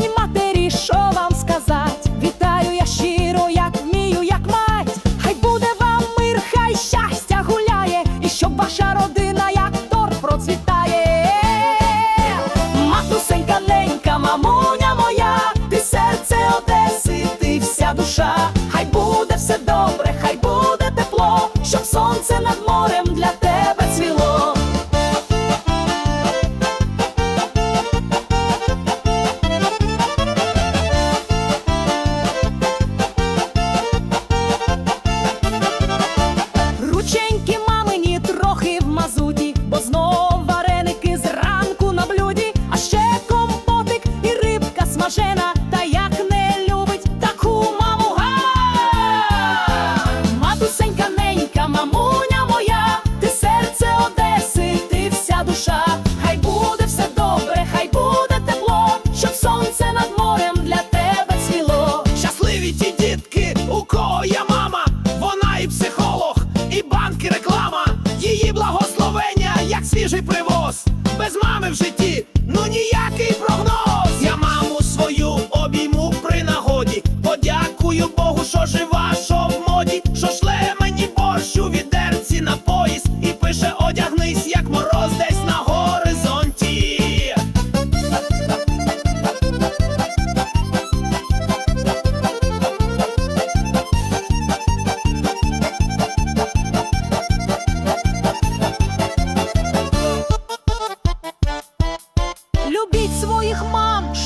день матері, що вам сказать? Вітаю я щиро, як вмію, як мать. Хай буде вам мир, хай щастя гуляє, і щоб ваша родина, як тор, процвітає. Матусенька, ненька, мамуня моя, ти серце Одеси, ти вся душа. Хай буде все добре, хай буде тепло, щоб сонце над морем.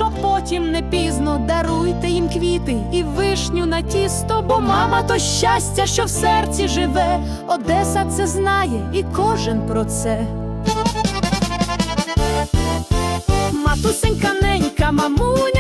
щоб потім не пізно даруйте їм квіти і вишню на тісто, бо мама то щастя, що в серці живе, Одеса це знає і кожен про це. Матусенька ненька, мамуня.